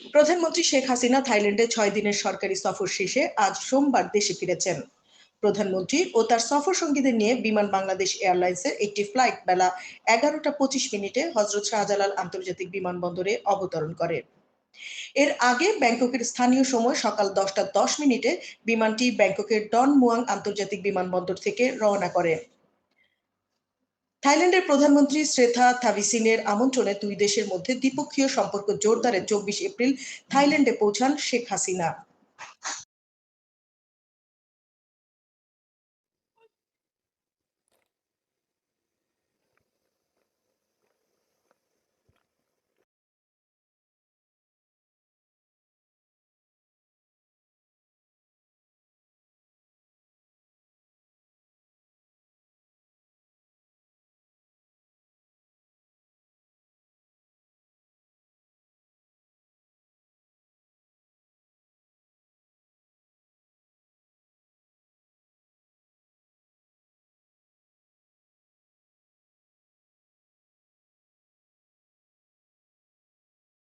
প্রধানমন্ত্রী শেখ হাসিনা থাইল্যান্ডে ছয় দিনের সরকারি সফর শেষে আজ সোমবার দেশে ফিরেছেন। প্রধানমন্ত্রী ও তার সফর সঙ্গীদের নিয়ে বিমান বাংলাদেশ এয়ারলাইন্সের একটি ফ্লাইট বেলা এগারোটা পঁচিশ মিনিটে হজরত শাহজালাল আন্তর্জাতিক বিমানবন্দরে অবতরণ করে। এর আগে ব্যাংককের স্থানীয় সময় সকাল দশটা দশ মিনিটে বিমানটি ব্যাংককের ডন মুয়াং আন্তর্জাতিক বিমানবন্দর থেকে রওনা করে। থাইল্যান্ডের প্রধানমন্ত্রী শ্রেথা থাভিসিনের আমন্ত্রণে দুই দেশের মধ্যে দ্বিপক্ষীয় সম্পর্ক জোরদারে চব্বিশ এপ্রিল থাইল্যান্ডে পৌঁছান শেখ হাসিনা।